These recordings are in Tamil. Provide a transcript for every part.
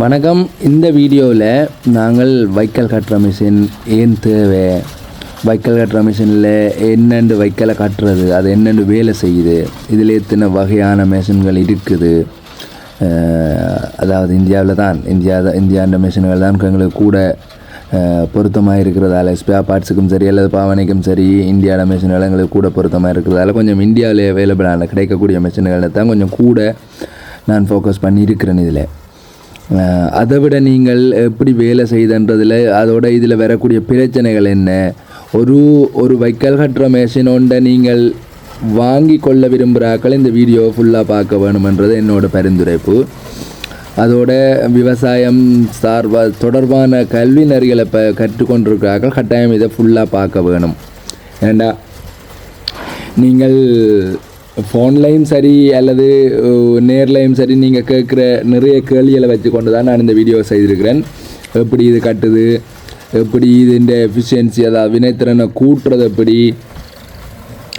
வணக்கம். இந்த வீடியோவில் நாங்கள் வைக்கல் கட்டுற மிஷின் ஏன் தேவை? வைக்கல் கட்டுற மிஷினில் என்னென்று வைக்கலை கட்டுறது அது என்னென்று வேலை செய்யுது இதில் எத்தனை வகையான மிஷின்கள் இருக்குது? அதாவது இந்தியாவில் தான் இந்தியா இந்தியாண்ட மிஷின்கள் தான் எங்களுக்கு கூட பொருத்தமாக இருக்கிறதால ஸ்பேர் பார்ட்ஸுக்கும் சரி அல்லது பாவனைக்கும் சரி இந்தியாவில் மிஷின்கள் எங்களுக்கு கூட பொருத்தமாக இருக்கிறதால கொஞ்சம் இந்தியாவில் அவைலபிளான கிடைக்கக்கூடிய மிஷின்களை தான் கொஞ்சம் கூட நான் ஃபோக்கஸ் பண்ணியிருக்கிறேன் இதில். அதை விட நீங்கள் எப்படி வேலை செய்தன்றதில் அதோட இதில் வரக்கூடிய பிரச்சனைகள் என்ன? ஒரு ஒரு வைக்கல் கட்டுற மேஷினோண்ட நீங்கள் வாங்கி கொள்ள விரும்புகிறாக்கள் இந்த வீடியோ ஃபுல்லாக பார்க்க வேணுமென்றது என்னோட பரிந்துரைப்பு. அதோட விவசாயம் சார்ப தொடர்பான கல்வி நெறிகளை இப்போ கற்றுக்கொண்டிருக்கிறார்கள். கட்டாயம் இதை ஃபுல்லாக பார்க்க வேணும். ஏண்டா? நீங்கள் ஃபோன்லையும் சரி அல்லது நேர்லேயும் நேர்லையும் சரி நீங்கள் கேட்குற நிறைய கேள்விகளை வச்சு கொண்டு தான் நான் இந்த வீடியோ செய்திருக்கிறேன். எப்படி இது கட்டுது? எப்படி இதுன்ற எஃபிஷியன்சி அதாவது வினைத்திறனை கூட்டுறது எப்படி?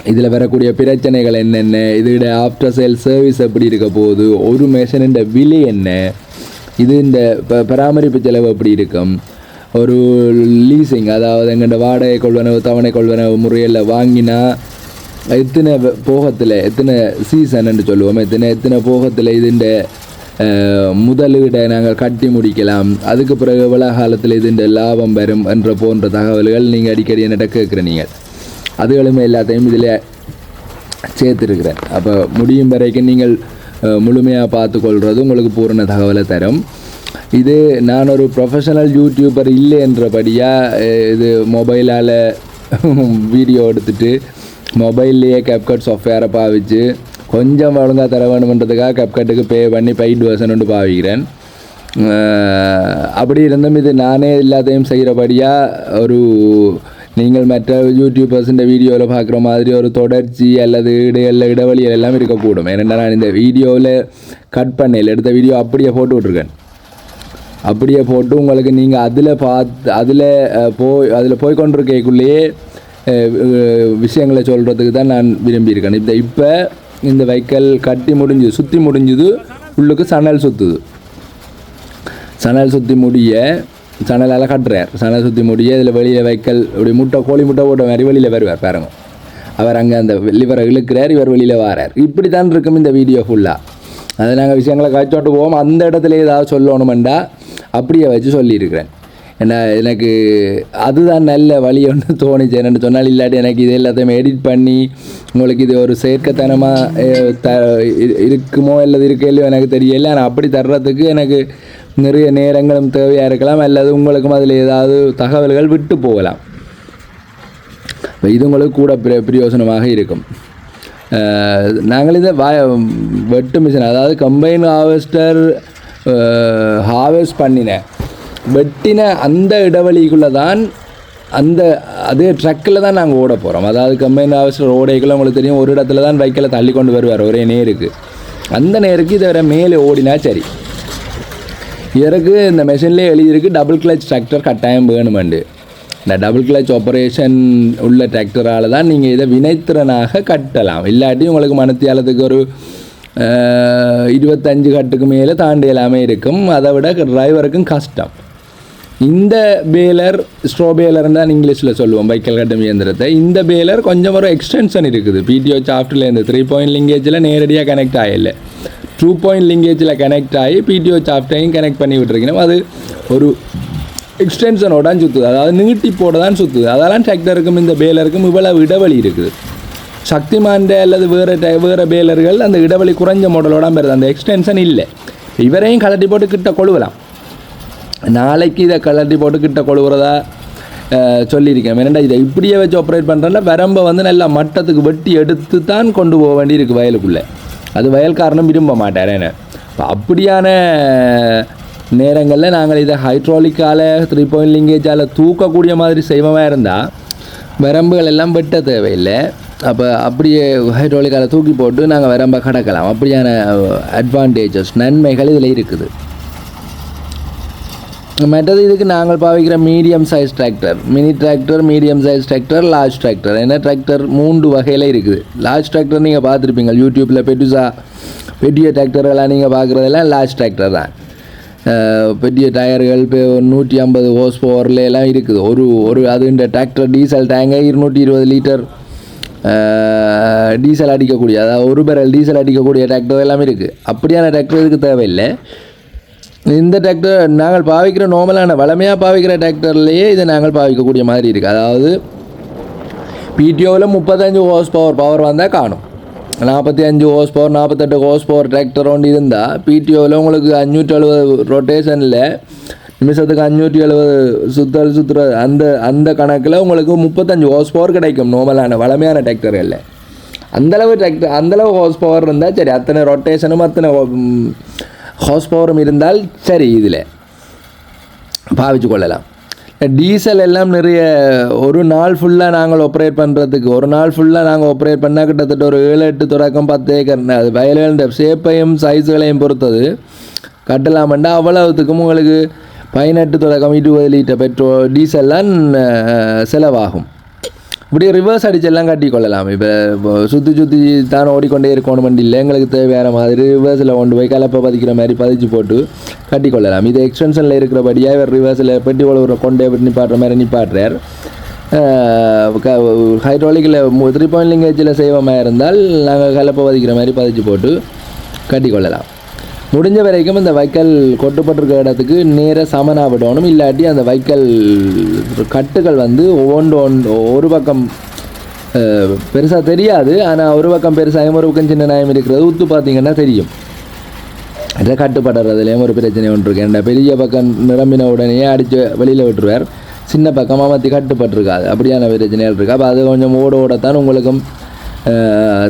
இதில் வரக்கூடிய பிரச்சனைகள் என்னென்ன? இதோட ஆஃப்டர் சேல் சர்வீஸ் எப்படி இருக்க போகுது? ஒரு மேஷனின் விலை என்ன? இது இந்த ப- பராமரிப்பு செலவு எப்படி இருக்கும்? ஒரு லீசிங் அதாவது எங்கள்கிட்ட வாடகை கொள்வனவு தவணை கொள்வனவு முறையில் வாங்கினா எத்தனை போகத்தில் எத்தனை சீசன்னு சொல்லுவோம் எத்தனை எத்தனை போகத்தில் இதுண்ட முதலீடை நாங்கள் கட்டி முடிக்கலாம் அதுக்கு பிறகு எவ்வளவு காலத்தில் இதுண்ட லாபம் வரும் என்ற போன்ற தகவல்கள் நீங்கள் அடிக்கடி என்னட்ட கேட்குற நீங்கள் அதுகளுமே எல்லாத்தையும் இதில் சேர்த்துருக்கிறேன் அப்போ முடியும் வரைக்கும் நீங்கள் முழுமையாக பார்த்துக்கொள்வது உங்களுக்கு பூரண தகவலை தரும் இது நான் ஒரு ப்ரொஃபஷனல் யூடியூபர் இல்லை என்றபடியாக இது மொபைலால் வீடியோ எடுத்துகிட்டு மொபைல்லையே கேப்கட் சாஃப்ட்வேரை பாவிச்சு கொஞ்சம் ஒழுங்காக தர வேணுமென்றதுக்காக கேப்கட்டுக்கு பே பண்ணி பெய்ட் வேர்ஷன் பாவிக்கிறேன். அப்படி இருந்தும் இது நானே எல்லாத்தையும் செய்கிறபடியாக ஒரு நீங்கள் மற்ற யூடியூபர்ஸின் வீடியோவில் பார்க்குற மாதிரி ஒரு தொடர்ச்சி அல்லது இடையில இடைவெளிகள் எல்லாம் இருக்கக்கூடும். ஏனென்றால் நான் இந்த வீடியோவில் கட் பண்ணல எடுத்த வீடியோ அப்படியே போட்டு விட்ருக்கேன் அப்படியே போட்டு உங்களுக்கு நீங்கள் அதில் பார்த்து அதில் போய் அதில் போய் கொண்டிருக்கைக்குள்ளேயே விஷயங்களை சொல்கிறதுக்கு தான் நான் விரும்பியிருக்கேன். இப்போ இப்போ இந்த வைக்கல் கட்டி முடிஞ்சு சுற்றி முடிஞ்சுது உள்ளுக்கு சணல் சுற்றுது சணல் சுற்றி முடிய சணலால் கட்டுறார். சணல் சுற்றி முடிய இதில் வெளியில் வைக்கல் இப்படி முட்டை கோழி முட்டை போட்ட மாதிரி வெளியில் வருவார் பாருங்க. அவர் அங்கே அந்த லிவரை இழுக்கிறார் இவர் வெளியில் வாரார். இப்படி தான் இருக்கும் இந்த வீடியோ ஃபுல்லாக அதை நாங்கள் விஷயங்களை காய்ச்சோட்டு போவோம் அந்த இடத்துல ஏதாவது சொல்லணுமெண்டா அப்படியே வச்சு சொல்லியிருக்கிறேன். ஏன்னா எனக்கு அதுதான் நல்ல வழி ஒன்று தோணுச்சு. என்னென்னு சொன்னால் இல்லாட்டி எனக்கு இது எல்லாத்தையும் எடிட் பண்ணி உங்களுக்கு இது ஒரு செயற்கைத்தனமாக த இரு- இருக்குமோ அல்லது இருக்கோ எனக்கு தெரியல. ஆனால் அப்படி தர்றதுக்கு எனக்கு நிறைய நேரங்களும் தேவையாக இருக்கலாம். அல்லது உங்களுக்கும் அதில் ஏதாவது தகவல்கள் விட்டு போகலாம். இது உங்களுக்கு கூட பிர பிரயோசனமாக இருக்கும். நாங்கள் இதை வா வெட்டு மிஷின் அதாவது கம்பைன் ஹார்வெஸ்டர் ஹார்வெஸ்ட் பண்ணினேன். வெட்டின அந்த இடைவெளிக்குள்ளே தான் அந்த அதே ட்ரக்கில் தான் நாங்கள் ஓட போகிறோம் அதாவது கம்பைன் ஆஃபீஸில் ஓடைக்குள்ள உங்களுக்கு தெரியும் ஒரு இடத்துல தான் பைக்கில் தள்ளி கொண்டு வருவார் ஒரே நேருக்கு. அந்த நேருக்கு இதை வேற மேலே ஓடினா சரி. இதற்கு இந்த மெஷின்லேயே எழுதியிருக்கு டபுள் கிளச் டிராக்டர் கட்டாயம் வேணுமெண்டு. இந்த டபுள் கிளச் ஆப்ரேஷன் உள்ள டிராக்டரால் தான் நீங்கள் இதை வினைத்திறனாக கட்டலாம். இல்லாட்டி உங்களுக்கு மனத்தியாலத்துக்கு ஒரு இருபத்தஞ்சு கட்டுக்கு மேலே தாண்டி எல்லாமே இருக்கும். அதை விட டிரைவருக்கும் கஷ்டம். இந்த பேலர் ஸ்ட்ரோ பேலர்னு தான் இங்கிலீஷில் சொல்லுவோம் பைக்கல் கட்டம் இயந்திரத்தை. இந்த பேலர் கொஞ்சம் ஒரு எக்ஸ்டென்ஷன் இருக்குது. பிடிஓ சாஃப்ட்லேருந்து த்ரீ பாயிண்ட் லிங்கேஜில் நேரடியாக கனெக்ட் ஆகல. டூ பாயிண்ட் லிங்கேஜில் கனெக்ட் ஆகி பிடிஓ சாஃப்டையும் கனெக்ட் பண்ணி விட்டுருக்கணும். அது ஒரு எக்ஸ்டென்ஷனோட தான் சுற்றுது அதாவது நீட்டி போட தான் சுற்றுது அதெல்லாம் டிராக்டருக்கும் இந்த பேலருக்கும் இவ்வளவு இடைவெளி இருக்குது. சக்திமான்ட அல்லது வேறு டை வேறு பேலர்கள் அந்த இடைவெளி குறைஞ்ச மாடலோட வருது அந்த எக்ஸ்டென்ஷன் இல்லை. இவரையும் கலட்டி போட்டு கிட்ட கொழுவலாம். நாளைக்கு இதை கலட்டி போட்டு கிட்ட கொழுவுறதா சொல்லியிருக்கேன். ஏன்னா இதை இப்படியே வச்சு ஆப்ரேட் பண்ணுறேன்னா வரம்பை வந்து நல்லா மட்டத்துக்கு வெட்டி எடுத்து தான் கொண்டு போக வேண்டியிருக்கு வயலுக்குள்ளே. அது வயல்காரனும் விரும்ப மாட்டார் என்ன இப்போ அப்படியான நேரங்களில் நாங்கள் இதை ஹைட்ராலிக்கால் த்ரீ பாயிண்ட் லிங்கேஜால் தூக்கக்கூடிய மாதிரி செய்வமாக இருந்தால் வரம்புகள் எல்லாம் வெட்ட தேவையில்லை. அப்போ அப்படியே ஹைட்ராலிக்கால் தூக்கி போட்டு நாங்கள் வரம்பை கடக்கலாம். அப்படியான அட்வான்டேஜஸ் நன்மைகள் இதில் இருக்குது. மற்றது இதுக்கு நாங்கள் பாவிக்கிற medium size tractor mini tractor medium size tractor large tractor ஏன்னா டிராக்டர் மூன்று வகையில் இருக்குது. லார்ஜ் டிராக்டர் நீங்கள் பார்த்துருப்பீங்க. யூடியூப்பில் பெட்டுசா பெட்டிய டிராக்டர்களாக நீங்கள் பார்க்குறதெல்லாம் லார்ஜ் டிராக்டர் தான். பெரிய டயர்கள் இப்போ நூற்றி ஐம்பது ஹோஸ் பவரில் எல்லாம் இருக்குது. ஒரு ஒரு அது இந்த டிராக்டர் டீசல் டேங்கை இருநூற்றி இருபது லிட்டர் டீசல் அடிக்கக்கூடிய அதாவது ஒரு பேரல் டீசல் அடிக்கக்கூடிய டிராக்டர் எல்லாமே இருக்குது. அப்படியான டிராக்டர் இதுக்கு தேவையில்லை. இந்த டிராக்டர் நாங்கள் பாவிக்கிற நார்மலான வளமையாக பாவிக்கிற டிராக்டர்லேயே இதை நாங்கள் பாவிக்கக்கூடிய மாதிரி இருக்குது அதாவது பிடிஓவில் முப்பத்தஞ்சு ஹோஸ் பவர் பவர் வந்தால் காணும். நாற்பத்தி அஞ்சு ஹோஸ் பவர் நாற்பத்தெட்டு ஹோஸ் பவர் டிராக்டர் ஒன்று இருந்தால் பிடிஓவில் உங்களுக்கு அஞ்சூற்றி எழுபது ரொட்டேஷனில் நிமிஷத்துக்கு அஞ்சூற்றி எழுபது சுத்தல் சுற்றுற அந்த அந்த கணக்கில் உங்களுக்கு முப்பத்தஞ்சு ஹோஸ் பவர் கிடைக்கும் நார்மலான வளமையான டிராக்டர்களில் அந்தளவு டிராக்டர் அந்தளவு ஹோஸ் பவர் இருந்தால் சரி அத்தனை ரொட்டேஷனும் அத்தனை ஹார்ஸ் பவரும் இருந்தால் சரி இதில். பாவிச்சு கொள்ளலாம். டீசல் எல்லாம் நிறைய ஒரு நாள் ஃபுல்லாக நாங்கள் ஆப்ரேட் பண்ணுறதுக்கு ஒரு நாள் ஃபுல்லாக நாங்கள் ஆப்ரேட் பண்ணால் கிட்டத்தட்ட ஒரு ஏழு எட்டு தொடக்கம் பத்து ஏக்கர் அது வயல்கள ஷேப்பையும் சைஸுகளையும் பொறுத்தது. கட்டலாமண்டா அவ்வளவுத்துக்கும் உங்களுக்கு பதினெட்டு தொடக்கம் இருபது லிட்டர் பெட்ரோல் டீசல்லாம் செலவாகும். இப்படி ரிவர்ஸ் அடிச்செல்லாம் கட்டி கொள்ளலாம். இப்போ சுற்றி சுற்றி தான் ஓடிக்கொண்டே இருக்கணும் இல்லை எங்களுக்கு தேவையான மாதிரி ரிவர்ஸில் கொண்டு போய் கலப்பை பதிக்கிற மாதிரி பதிச்சு போட்டு கட்டி கொள்ளலாம். இது எக்ஸ்டென்ஷனில் இருக்கிறபடியாக இவர் ரிவர்ஸில் பெட்டி உழவுற கொண்டே நிப்பாடுற மாதிரி நிப்பாடுறார் ஹைட்ராலிக்கில் த்ரீ பாயிண்ட் லிங்கேஜில் செய்வமாக இருந்தால் நாங்கள் கலப்பை பதிக்கிற மாதிரி பதிச்சு போட்டு கட்டி கொள்ளலாம். முடிஞ்ச வரைக்கும் இந்த வைக்கல் கொட்டுப்பட்டிருக்க இடத்துக்கு நேராக சமனாக விடணும். இல்லாட்டி அந்த வைக்கல் கட்டுகள் வந்து ஒவ்வொன்று ஒன்று ஒரு பக்கம் பெருசாக தெரியாது. ஆனால் ஒரு பக்கம் பெருசாகவும் ஒரு பக்கம் சின்ன நியாயம் இருக்கிறது. உத்து பார்த்தீங்கன்னா தெரியும். இதை கட்டுப்படுறதுலேயும் ஒரு பிரச்சனை ஒன்று இருக்கு. ஏன்டா பெரிய பக்கம் நிரம்பின உடனே அடித்து வெளியில் விட்டுருவார். சின்ன பக்கமாக மாற்றி கட்டுப்பட்டிருக்காது. அப்படியான பிரச்சனைகள் இருக்குது அப்போ அது கொஞ்சம் ஓட ஓடத்தான் உங்களுக்கும்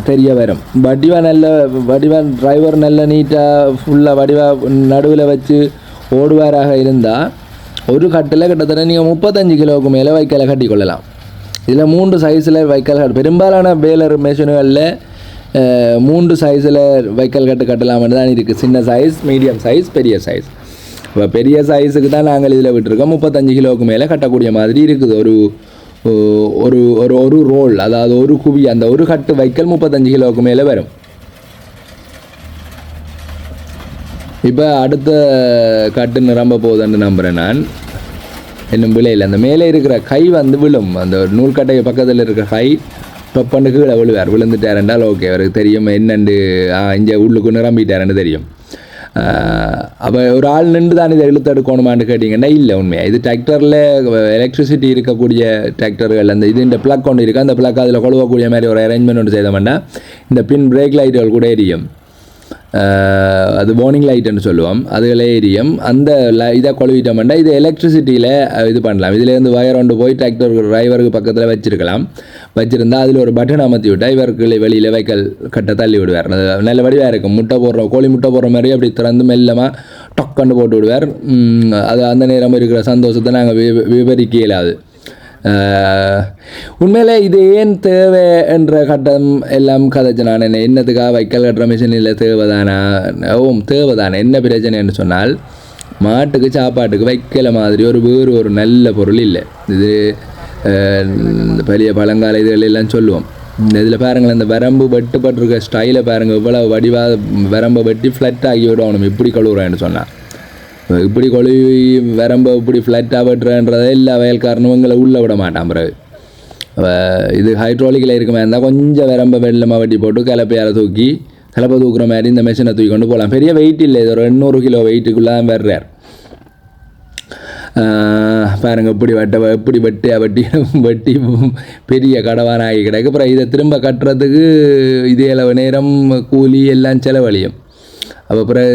தெரிய வரும் வடிவா நல்ல வடிவா டிரைவர் நல்ல நீட்டாக ஃபுல்லாக வடிவா நடுவில் வச்சு ஓடுவாராக இருந்தால் ஒரு கட்டில் கிட்டத்தட்ட நீங்கள் முப்பத்தஞ்சு கிலோவுக்கு மேலே வைக்கலை கட்டி கொள்ளலாம். இதில் மூன்று சைஸில் வைக்கல் கட்டு பெரும்பாலான வேலர் மிஷின்களில் மூன்று சைஸில் வைக்கல் கட்டு கட்டலாம்னு தான் இருக்குது சின்ன சைஸ் மீடியம் சைஸ் பெரிய சைஸ் இப்போ பெரிய சைஸுக்கு தான் நாங்கள் இதில் விட்டுருக்கோம். முப்பத்தஞ்சு கிலோவுக்கு மேலே கட்டக்கூடிய மாதிரி இருக்குது. ஒரு ஒரு ஒரு ஒரு ரோல் அதாவது ஒரு குவி அந்த ஒரு கட்டு வைக்கல் முப்பத்தஞ்சு கிலோவுக்கு மேலே வரும். இப்போ அடுத்த கட்டு நிரம்ப போகுதுன்னு நம்புகிறேன் நான். இன்னும் விலையில் அந்த மேலே இருக்கிற கை வந்து விழும். அந்த நூல்கட்டை பக்கத்தில் இருக்கிற கை தொப்பண்டு கீழே விழுவார். விழுந்துட்டார் என்றால் ஓகே அவருக்கு தெரியும் என்னண்டு இங்கே உள்ளுக்கு நிரம்பிட்டாருன்னு தெரியும். அப்போ ஒரு ஆள் நின்று தான் இதை இழுத்து எடுக்கணுமான்னு கேட்டிங்கன்னா இல்லை உண்மையாக இது டிராக்டரில் எலக்ட்ரிசிட்டி இருக்கக்கூடிய டிராக்டர்கள் அந்த இது இந்த ப்ளக் ஒன்று இருக்குது அந்த ப்ளக் அதில் கொழுவக்கூடிய மாதிரி ஒரு அரேஞ்ச்மெண்ட் ஒன்று செய்தோம்னா இந்த பின் பிரேக் லைட்டுகள் கூட எரியும் அது வார்னிங் லைட்டுன்னு சொல்லுவோம் அதுகளே எரியும் அந்த இதை கொழுவிட்டோம்னா இது எலக்ட்ரிசிட்டியில் இது பண்ணலாம் இதுலேருந்து வயர் ஒன்று போய் டிராக்டர் டிரைவருக்கு பக்கத்தில் வச்சிருக்கலாம் வச்சுருந்தா அதில் ஒரு பட்டன் அமர்த்தி விட்டா இவருக்கு வெளியில் வைக்கல் கட்ட தள்ளி விடுவார். அது நல்ல வடிவாக இருக்கும். முட்டை போடுற கோழி முட்டை போடுற மாதிரி அப்படி திறந்து மெல்லமாக டொக்கண்டு போட்டு விடுவார். அது அந்த நேரம் இருக்கிற சந்தோஷத்தை நாங்கள் வி விவரிக்க இயலாது உண்மையில் இது ஏன் தேவை என்ற கட்டம் எல்லாம் கதைச்சு நான் என்ன என்னத்துக்காக வைக்கல் கட்டுற மிஷின் இல்லை தேவைதானா? ஓம் தேவைதானே? என்ன பிரச்சனைன்னு சொன்னால் மாட்டுக்கு சாப்பாட்டுக்கு வைக்கல மாதிரி ஒரு வேறு ஒரு நல்ல பொருள் இல்லை. இது பழைய இந்த பெரிய பழங்கால இதுகளெல்லாம் சொல்லுவோம் இதில் பாருங்கள் இந்த வரம்பு வெட்டுப்பட்டிருக்க ஸ்டைலை பாருங்கள் இவ்வளோ வடிவாக வரம்பை வெட்டி ஃப்ளட் ஆகி விடணும் இப்படி கழுவுறேன்னு சொன்னால் இப்படி கொழுவி வரம்ப இப்படி ஃப்ளட்டாக வெட்டுறன்றதை எல்லா வயல்காரனும் எங்களை உள்ளே விட மாட்டான் பிறகு இது ஹைட்ராலிக்கில் இருக்க மாதிரி இருந்தால் கொஞ்சம் வரம்பு வெள்ளமாக வெட்டி போட்டு கலப்பையால் தூக்கி கலப்பை தூக்குற மாதிரி இந்த மிஷினை தூக்கி கொண்டு போகலாம் பெரிய வெயிட் இல்லை இது ஒரு எண்ணூறு கிலோ வெயிட்டுக்குள்ளே தான் வர்றார் பாருங்க இப்படி வட்ட இப்படி வெட்டி வட்டி வட்டி பெரிய கடவான ஆகி கிடக்கு. அப்புறம் இதை திரும்ப கட்டுறதுக்கு இதே அளவு நேரம் கூலி எல்லாம் செலவழியும். அப்போ பிறகு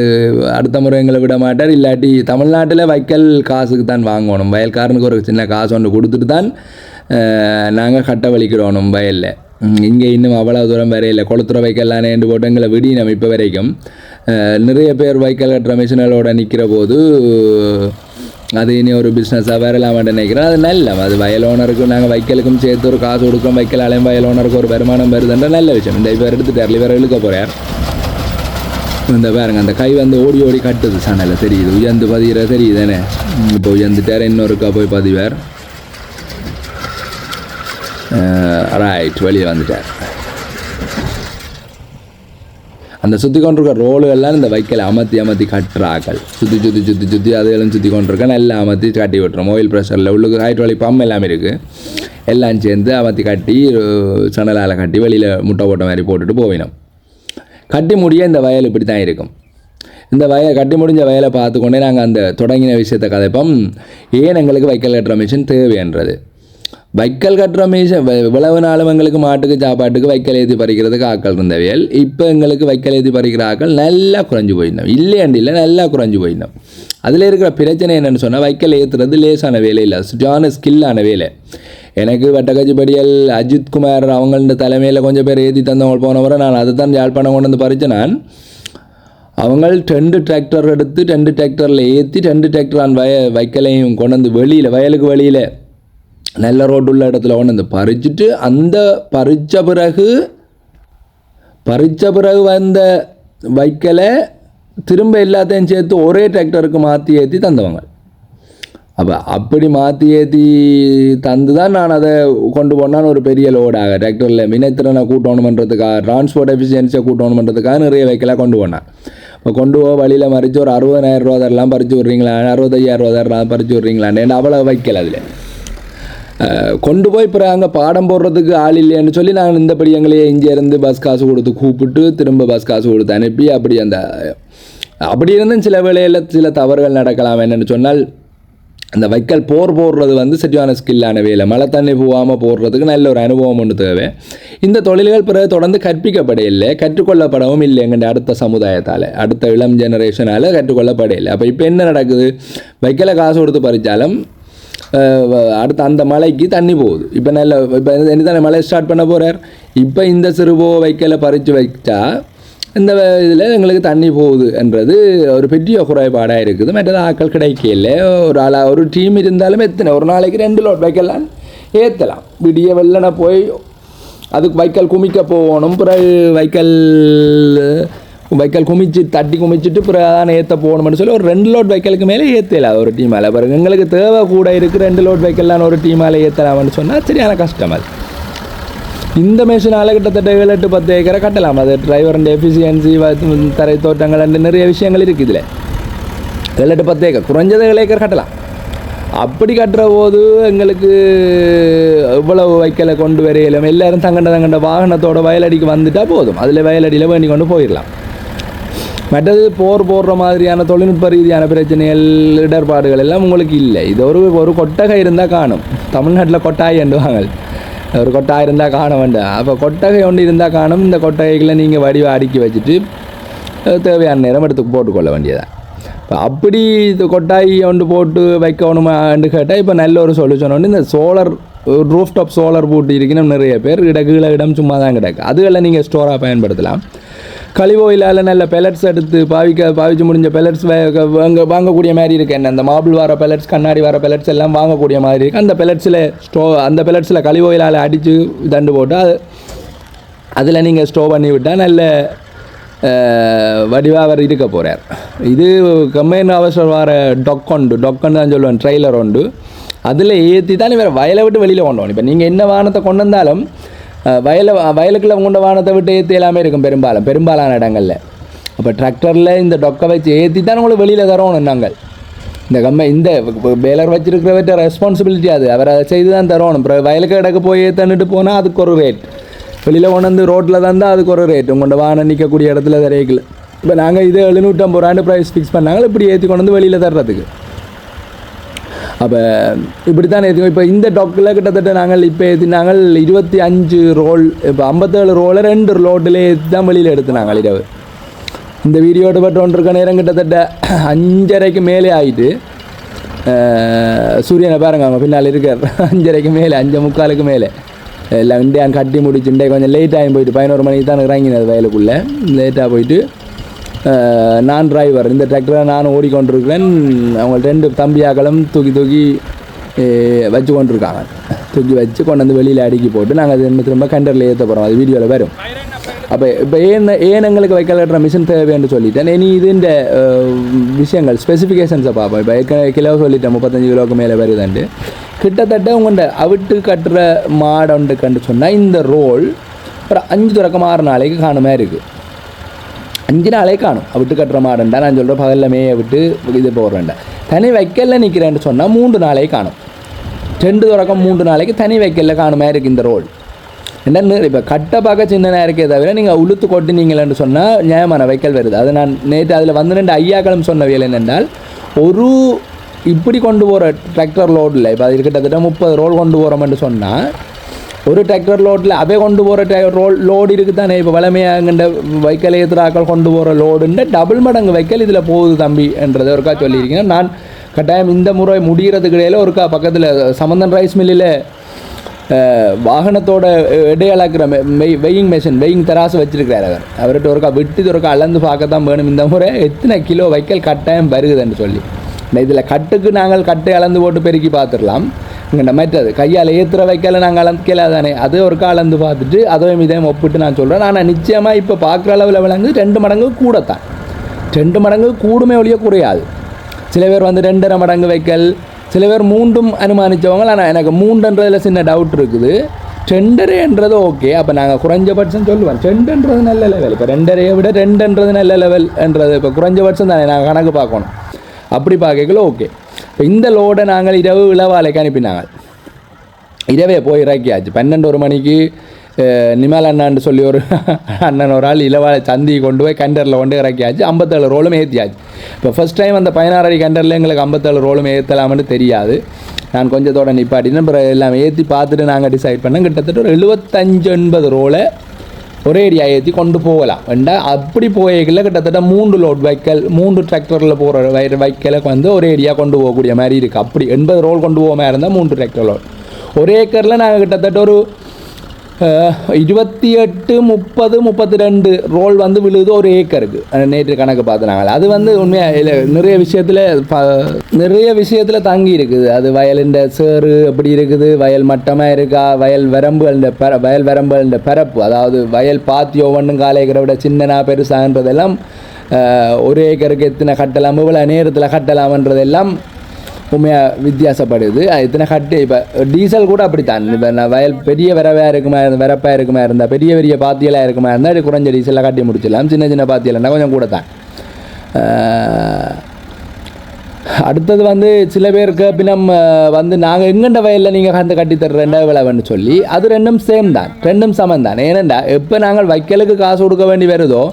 அடுத்த முறை எங்களை விட மாட்டார். இல்லாட்டி தமிழ்நாட்டில் வைக்கல் காசுக்கு தான் வாங்கணும். வயல்காரனுக்கு ஒரு சின்ன காசு ஒன்று கொடுத்துட்டு தான் நாங்கள் கட்ட வலிக்கிறோணும் வயலில். இங்கே இன்னும் அவ்வளோ தூரம் வரையில கொளுத்துற வைக்கல்லானே நேண்டு போட்டு எங்களை நம்ம இப்போ வரைக்கும். நிறைய பேர் வைக்கல் கட்டுற மிஷினலோட நிற்கிற போது அது இனி ஒரு பிஸ்னஸாக வரலாமான்னு நினைக்கிறேன் அது நல்ல அது வயல் ஓனருக்கும் நாங்கள் வைக்கலுக்கும் சேர்த்து ஒரு காசு கொடுக்கோம் வைக்கலாலையும் வயல் ஓனருக்கு ஒரு வருமானம் வருதுன்ற நல்ல விஷயம் இந்த இவர் எடுத்துட்டார் இவர் இழுக்க போகிறார் இந்த பாருங்க அந்த கை வந்து ஓடி ஓடி கட்டுது சனலில் தெரியுது உயர்ந்து பதிகிற தெரியுதானே இப்போ உயர்ந்துட்டார் இன்னொருக்கா போய் பதிவார் ரைட் வெளியே வந்துட்டார் அந்த சுற்றி கொண்டிருக்க ரோலுகள்லாம் இந்த வைக்கலை அமர்த்தி அமர்த்தி கட்டுறாக்கள் சுற்றி சுற்றி சுற்றி சுற்றி அதையெல்லாம் சுற்றி கொண்டிருக்க நல்லா அமர்த்தி கட்டி விட்டுறோம் ஆயில் ப்ரெஷரில் உள்ளுக்கு ஹைட்ராலிக் பம்ப் எல்லாமே இருக்குது எல்லாம் சேர்ந்து அமர்த்தி கட்டி சணலால் கட்டி வெளியில் முட்டை போட்ட மாதிரி போட்டுட்டு போவினோம். கட்டி முடிய இந்த வயல் இப்படி தான் இருக்கும். இந்த வயலை கட்டி முடிஞ்ச வயலை பார்த்துக்கொண்டே நாங்கள் அந்த தொடங்கின விஷயத்தை கதைப்போம். ஏன் எங்களுக்கு வைக்கல் கட்டுற மிஷின் தேவைன்றது வைக்கல் கட்டுற மிஷின் இவ்வளவு நாளும் எங்களுக்கு மாட்டுக்கு சாப்பாட்டுக்கு வைக்கல் ஏற்றி பறிக்கிறதுக்கு ஆக்கள் இருந்தவையல் இப்போ எங்களுக்கு வைக்கல் ஏற்றி பறிக்கிற ஆக்கள் நல்லா குறைஞ்சி போயிடணும் இல்லையாண்டு இல்லை நல்லா குறைஞ்சி போயிடணும் அதில் இருக்கிற பிரச்சனை என்னென்னு சொன்னால் வைக்கல் ஏற்றுறது லேசான வேலை இல்லை. சுஜான ஸ்கில்லான வேலை. எனக்கு வட்டக்கச்சிப்படியல் அஜித் குமார் அவங்களோட தலைமையில் கொஞ்சம் பேர் ஏற்றி தந்தவங்க போனவரை நான் அதை தான் யாழ்ப்பாணம் கொண்டு வந்து பறித்தேன் நான். அவங்க ரெண்டு டிராக்டர் எடுத்து ரெண்டு டிராக்டரில் ஏற்றி ரெண்டு டிராக்டர் அந்த வய வைக்கலையும் கொண்டு வந்து வெளியில் வயலுக்கு வெளியில் நல்ல ரோடு உள்ள இடத்துல கொண்டு வந்து பறிச்சுட்டு அந்த பறித்த பிறகு பறித்த பிறகு வந்த வைக்கலை திரும்ப எல்லாத்தையும் சேர்த்து ஒரே டிராக்டருக்கு மாற்றி ஏற்றி தந்தவங்க. அப்போ அப்படி மாற்றி ஏற்றி தந்து தான் நான் அதை கொண்டு போனான்னு ஒரு பெரிய லோடாக டிராக்டரில் வினைத்திறனை கூட்டணுமன்றதுக்காக டிரான்ஸ்போர்ட் எஃபிஷியன்சியை பண்ணுறதுக்காக நிறைய வைக்கலாம் கொண்டு போனேன். இப்போ கொண்டு போக வழியில் மறித்து ஒரு அறுபதாயிரம் ரூபா தரலாம் பறித்து விட்றீங்களா? அறுபத்தையாயிரம் ரூபா தரலாம் பறித்து விட்றீங்களான்னு. அவ்வளோ வைக்கல அதில். கொண்டு போய் பிறகு அங்கே பாடம் போடுறதுக்கு ஆள் இல்லைன்னு சொல்லி நாங்கள் இந்தபடி எங்களையே இங்கே இருந்து பஸ் காசு கொடுத்து கூப்பிட்டு திரும்ப பஸ் காசு கொடுத்து அனுப்பி அப்படி அந்த அப்படி இருந்தும் சில வேளையில் சில தவறுகள் நடக்கலாம் என்னென்னு சொன்னால் அந்த வைக்கல் போர் போடுறது வந்து சரியான ஸ்கில்லான வேலை. மழை தண்ணி போகாமல் போடுறதுக்கு நல்ல ஒரு அனுபவம் ஒன்று தேவை. இந்த தொழில்கள் பிறகு தொடர்ந்து கற்பிக்கப்படையில்லை கற்றுக்கொள்ளப்படவும் இல்லை எங்கள் அடுத்த சமுதாயத்தால். அடுத்த இளம் ஜெனரேஷனால் கற்றுக்கொள்ளப்படையில்லை அப்போ இப்போ என்ன நடக்குது? வைக்கலை காசு கொடுத்து பறித்தாலும் அடுத்த அந்த மலைக்கு தண்ணி போகுது. இப்போ நல்ல இப்போ என்ன தானே மழை ஸ்டார்ட் பண்ண போகிறார் இப்போ இந்த சிறுபோ வைக்கலை பறித்து வைச்சா இந்த இதில் எங்களுக்கு தண்ணி போகுது என்றது ஒரு பெரிய குறைபாடாக இருக்குது. மற்றது ஆட்கள் கிடைக்கல. ஒரு ஆளா ஒரு டீம் இருந்தாலும் எத்தனை ஒரு நாளைக்கு ரெண்டு லோட் வைக்கலாம் ஏற்றலாம் விடிய வெள்ளனை போய் அதுக்கு வைக்கல் குமிக்க போகணும். பிறகு வைக்கல் வைக்கல் குமிச்சு தட்டி குமிச்சிட்டு பிறகு அதான் ஏற்ற போகணும்னு சொல்லி ஒரு ரெண்டு லோட் வைக்கலுக்கு மேலே ஏற்றல ஒரு டீமால் பிறகு எங்களுக்கு தேவை கூட இருக்குது ரெண்டு லோட் வைக்கலாம் ஒரு டீமால் ஏற்றலாம்னு சொன்னால் சரியான கஷ்டம் அது இந்த மிஷினால் கிட்டத்தட்ட ஏழு எட்டு பத்து ஏக்கரை கட்டலாம். அது டிரைவருடைய எஃபிஷியன்சி தரை தோட்டங்கள் நிறைய விஷயங்கள் இருக்குது இதில். ஏழு எட்டு பத்து ஏக்கர் குறைஞ்சது ஏழு ஏக்கர் கட்டலாம். அப்படி கட்டுற போது எங்களுக்கு இவ்வளவு வைக்கலை கொண்டு வரையிலும் எல்லாரும் தங்கண்ட தங்கண்ட வாகனத்தோட வயலடிக்கு வந்துட்டால் போதும். அதில் வயலடியில் வேண்டி கொண்டு போயிடலாம் மற்றது போர் போடுற மாதிரியான தொழில்நுட்ப ரீதியான பிரச்சனைகள் இடர்பாடுகள் எல்லாம் உங்களுக்கு இல்லை. இது ஒரு ஒரு கொட்டகை இருந்தால் காணும். தமிழ்நாட்டில் கொட்டாய் என்றுவாங்க. ஒரு கொட்டாய் இருந்தால் காண வேண்டாம் அப்போ கொட்டகை ஒன்று இருந்தால் காணும். இந்த கொட்டகைகளை நீங்கள் வடிவ அடுக்கி வச்சுட்டு தேவையான நேரம் எடுத்து போட்டுக்கொள்ள வேண்டியதான் இப்போ அப்படி இது கொட்டாய் ஒன்று போட்டு வைக்கணுமான்னு கேட்டால் இப்போ நல்ல ஒரு சொல்யூஷன் ஒன்று. இந்த சோலார் ரூஃப் டாப் சோலார் போட்டு இருக்கணும் நிறைய பேர் இடகுல இடம் சும்மா தான் கிடக்கு. அதுகளை நீங்கள் ஸ்டோராக பயன்படுத்தலாம். கழிவோயிலால் நல்ல பெலட்ஸ் எடுத்து பாவிக்க பாவிச்சு முடிஞ்ச பெலட்ஸ் வாங்க வாங்கக்கூடிய மாதிரி இருக்கு. என்ன அந்த மாபிள் வர பெலட்ஸ் கண்ணாடி வர பெலட்ஸ் எல்லாம் வாங்கக்கூடிய மாதிரி இருக்கு. அந்த பெலட்ஸில் ஸ்டோ அந்த பெலட்ஸில் கழிவோயிலால் அடித்து தண்டு போட்டு அது அதில் நீங்கள் ஸ்டோவ் பண்ணி விட்டால் நல்ல வடிவாக அவர் இருக்க போகிறார் இது கம்பைன் அவசர் வர டொக்கொண்டு டொக்கன்னு தான் சொல்லுவேன் ட்ரெய்லர் உண்டு. அதில் ஏற்றி தான் வேறு வயலை விட்டு வெளியில் கொண்டு வரணும். இப்போ நீங்கள் என்ன வாகனத்தை கொண்டு வந்தாலும் வயலை வயலுக்குள்ளே கொண்ட வானத்தை விட்டு ஏற்றி எல்லாமே இருக்கும் பெரும்பாலும் பெரும்பாலான இடங்களில். அப்போ டிராக்டரில் இந்த டொக்கை வச்சு ஏற்றி தான் உங்களுக்கு வெளியில் தரணும் நாங்கள். இந்த கம்ம இந்த வேலர் வச்சிருக்கிறவற்ற ரெஸ்பான்சிபிலிட்டி அது. அவர் அதை செய்து தான் தரணும் அப்புறம் வயலுக்கு கிடக்கு போய் ஏற்றன்னுட்டு போனால் அதுக்கு ஒரு ரேட் வெளியில் கொண்டு வந்து ரோட்டில் தந்தால் அதுக்கு ஒரு ரேட் உங்கள்கிட்ட வாகனம் நிற்கக்கூடிய இடத்துல தரையில இப்போ நாங்கள் இது எழுநூற்றம்பது ரூபாண்டு ப்ரைஸ் ஃபிக்ஸ் பண்ணாங்க இப்படி ஏற்றி கொண்டு வந்து வெளியில் தர்றதுக்கு. அப்போ இப்படி தான் இருக்கும் இப்போ இந்த டாக்கில் கிட்டத்தட்ட நாங்கள் இப்போ ஏற்றி நாங்கள் இருபத்தி அஞ்சு ரோல் இப்போ ஐம்பத்தேழு ரோலை ரெண்டு ரோட்டில் ஏற்றி தான் வெளியில் எடுத்து நாங்கள் இரவு. இந்த வீடியோ எடுப்பட்டு நேரம் கிட்டத்தட்ட அஞ்சரைக்கு மேலே ஆகிட்டு சூரியனை பாருங்க அவங்க பின்னால் இருக்கார். அஞ்சரைக்கு மேலே அஞ்சு முக்காலுக்கு மேலே. எல்லாம் இண்டியான் கட்டி முடிச்சு இண்டே கொஞ்சம் லேட் ஆகி போயிட்டு பதினோரு மணிக்கு தான் இறங்கினது வயலுக்குள்ளே லேட்டாக போயிட்டு நான் டிரைவர் இந்த டிராக்டரை நான் ஓடிக்கொண்டிருக்கிறேன். அவங்க ரெண்டு தம்பியாக்களும் தூக்கி தூக்கி வச்சு கொண்டிருக்காங்க. தூக்கி வச்சு கொண்டு வந்து வெளியில் அடுக்கி போட்டு நாங்கள் திரும்ப திரும்ப கண்டரில் ஏற்ற போகிறோம் அது வீடியோவில் வரும். அப்போ இப்போ ஏன் ஏன் எங்களுக்கு வைக்கல் மிஷின் தேவைன்னு சொல்லிட்டேன். இனி இதுன்ற விஷயங்கள் ஸ்பெசிஃபிகேஷன்ஸை பார்ப்போம். இப்போ ஏற்கனவே கிலோ சொல்லிட்டேன் முப்பத்தஞ்சு கிலோவுக்கு மேலே வருதுண்டு கிட்டத்தட்ட உங்கள்கிட்ட அவிட்டு கட்டுற மாடொண்டு கண்டு சொன்னால் இந்த ரோல் ஒரு அஞ்சு தொடக்கம் ஆறு நாளைக்கு காணுமே இருக்குது அஞ்சு நாளே காணும் விட்டு கட்டுற மாடுண்டா நான் சொல்கிற பகலில் மேய விட்டு இது போடுறேன்டா தனி வைக்கலில் நிற்கிறேன்னு சொன்னால் மூன்று நாளே காணும் ரெண்டு தொடக்கம் மூன்று நாளைக்கு தனி வைக்கல்ல காணுமா இருக்குது இந்த ரோல் என்ன இப்போ கட்டை பார்க்க சின்னதாக இருக்கே தவிர நீங்கள் உளுத்து கொட்டினீங்களேன்னு சொன்னால் நியாயமான வைக்கல் வருது அது நான் நேற்று அதில் வந்து ரெண்டு ஐயாக்களும் சொன்ன வேலை என்னென்றால் ஒரு இப்படி கொண்டு போகிற டிராக்டர் லோடில் இப்போ அது கிட்டத்தட்ட முப்பது ரோல் கொண்டு போகிறோம்னு சொன்னால் ஒரு டிராக்டர் லோட்டில் அவை கொண்டு போகிற ரோல் லோடு இருக்குது தானே இப்போ வளமையாங்கண்ட வைக்கல் ஏத்துறாக்கள் கொண்டு போகிற லோடுன்ற டபுள் மடங்கு வைக்கல் இதில் போகுது தம்பி என்றதை ஒருக்கா சொல்லியிருக்கேன் நான் கட்டாயம் இந்த முறை முடிகிறதுக்கு இடையில ஒருக்கா பக்கத்தில் சமந்தன் ரைஸ் மில்லில் வாகனத்தோட இடையளாக்குற அளக்கிற வெயிங் மெஷின் வெயிங் தராசு வச்சிருக்கிறார் அவர் அவர்கிட்ட ஒருக்கா விட்டு ஒருக்கா அளந்து பார்க்கத்தான் வேணும் இந்த முறை எத்தனை கிலோ வைக்கல் கட்டாயம் வருகுதுன்னு சொல்லி இதில் கட்டுக்கு நாங்கள் கட்டை அளந்து போட்டு பெருக்கி பார்த்துடலாம் இங்கே மற்றது. கையால் ஏற்றுற வைக்கல நாங்கள் அளந்துக்கல தானே. அது ஒரு அளந்து பார்த்துட்டு அதையும் இதையும் ஒப்பிட்டு நான் சொல்கிறேன் ஆனால் நிச்சயமாக இப்போ பார்க்குற அளவில் விளங்கு ரெண்டு மடங்கு கூடத்தான். ரெண்டு மடங்கு கூடுமே ஒழிய குறையாது. சில பேர் வந்து ரெண்டரை மடங்கு வைக்கல் சில பேர் மூண்டும் அனுமானித்தவங்க ஆனால் எனக்கு மூன்றுன்றதில் சின்ன டவுட் இருக்குது. ரெண்டரைன்றது ஓகே அப்போ நாங்கள் குறைஞ்சபட்சம் சொல்லுவோம். ரெண்டுன்றது நல்ல லெவல் இப்போ ரெண்டரையை விட ரெண்டுன்றது நல்ல லெவல்ன்றது இப்போ குறைஞ்சபட்சம் தானே. நாங்கள் கணக்கு பார்க்கணும். அப்படி பார்க்கல ஓகே இந்த லோடை நாங்கள் இரவு இளவாலைக்கு அனுப்பினாங்க. இரவே போய் இறக்கியாச்சு. பன்னெண்டு ஒரு மணிக்கு நிமல் அண்ணான்னு சொல்லி ஒரு அண்ணன் ஒரு ஆள் இளவாலை சந்தி கொண்டு போய் கண்டரில் கொண்டு இறக்கியாச்சு. ஐம்பத்தேழு ரோலும் ஏற்றியாச்சு இப்போ ஃபர்ஸ்ட் டைம் அந்த பதினாறு அடி கண்டரில் எங்களுக்கு ஐம்பத்தேழு ரோலும் ஏற்றலாம்னு தெரியாது. நான் கொஞ்சத்தோட நிப்பாட்டினேன். அப்புறம் எல்லாம் ஏற்றி பார்த்துட்டு நாங்கள் டிசைட் பண்ணோம். கிட்டத்தட்ட ஒரு எழுபத்தஞ்சு எண்பது ரோலை ஒரே ஏரியா ஏற்றி கொண்டு போகலாம் வேண்டா அப்படி போய்க்கல கிட்டத்தட்ட மூன்று லோட் வைக்கல் மூன்று டிராக்டரில் போகிற வை வைக்கலை வந்து ஒரே ஏரியா கொண்டு போகக்கூடிய மாதிரி இருக்குது அப்படி எண்பது ரோல் கொண்டு போக மாதிரி இருந்தால் மூன்று டிராக்டர் லோட் ஒரு ஏக்கரில் நாங்கள் கிட்டத்தட்ட ஒரு இருபத்தி எட்டு முப்பது முப்பத்தி ரெண்டு ரோல் வந்து விழுது ஒரு ஏக்கருக்கு நேற்று கணக்கு பார்த்துனாங்க அது வந்து உண்மையாக இல்லை நிறைய விஷயத்தில் நிறைய விஷயத்தில் தங்கி இருக்குது. அது வயலின் சேறு அப்படி இருக்குது வயல் மட்டமாக இருக்கா வயல் வரம்புகள் பெற வயல் வரம்புகள் பரப்பு அதாவது வயல் பாத்தி ஒவ்வொன்றும் காலைக்கிற விட சின்னனா பெருசான்றதெல்லாம் ஒரு ஏக்கருக்கு எத்தனை கட்டலாம் இவ்வளோ நேரத்தில் கட்டலாம்ன்றதெல்லாம் உண்மையாக வித்தியாசப்படுது. அது இத்தனை கட்டு இப்போ டீசல் கூட அப்படித்தான். இப்போ நான் வயல் பெரிய விரவையாக இருக்குமா இருந்தா வரப்பாக இருக்குமா இருந்தால் பெரிய பெரிய பாத்தியெல்லாம் இருக்குமா இருந்தால் அது குறைஞ்ச டீசலில் கட்டி முடிச்சிடலாம். சின்ன சின்ன பாத்தியெல்லாம் கொஞ்சம் கூட தான். அடுத்தது வந்து சில பேருக்கு பின்னம் வந்து நாங்கள் எங்கண்ட வயலில் நீங்கள் கந்து கட்டி தர்ற ரெண்டாவது விளைவுன்னு சொல்லி அது ரெண்டும் சேம் தான். ரெண்டும் சமம் தான். ஏனெண்டா எப்போ நாங்கள் வைக்கலுக்கு காசு கொடுக்க வேண்டி வருதோ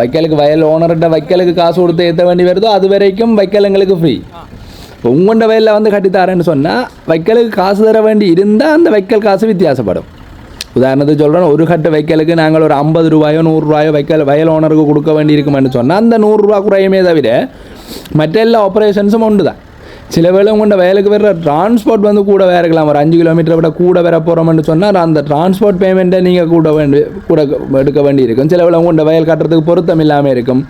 வைக்கலுக்கு வயல் ஓனர்கிட்ட வைக்கலுக்கு காசு கொடுத்து ஏற்ற வேண்டி வருதோ அது வரைக்கும் வைக்கல் எங்களுக்கு ஃப்ரீ இப்போ உங்கள்கிட்ட வயலில் வந்து கட்டித்தாரேன்னு சொன்னால் வைக்கலுக்கு காசு தர வேண்டி இருந்தால் அந்த வைக்கல் காசு வித்தியாசப்படும். உதாரணத்துக்கு சொல்கிறேன் ஒரு கட்டு வைக்கலுக்கு நாங்கள் ஒரு ஐம்பது ரூபாயோ நூறுரூவாயோ வைக்கல் வயல் ஓனருக்கு கொடுக்க வேண்டி சொன்னால் அந்த நூறுரூவா குறையுமே தவிர மற்ற எல்லா ஆப்ரேஷன்ஸும் உண்டு தான் சில வேளை உங்கள்கிட்ட வயலுக்கு வர டிரான்ஸ்போர்ட் வந்து கூட வேற இருக்கலாம். ஒரு அஞ்சு கிலோமீட்டரை விட கூட வர போகிறோம்னு சொன்னால் அந்த டிரான்ஸ்போர்ட் பேமெண்ட்டை நீங்கள் கூட வேண்டி கூட எடுக்க வேண்டி இருக்கும். சில வேளை உங்கள்கிட்ட வயல் கட்டுறதுக்கு பொருத்தம் இல்லாமல் இருக்கும்.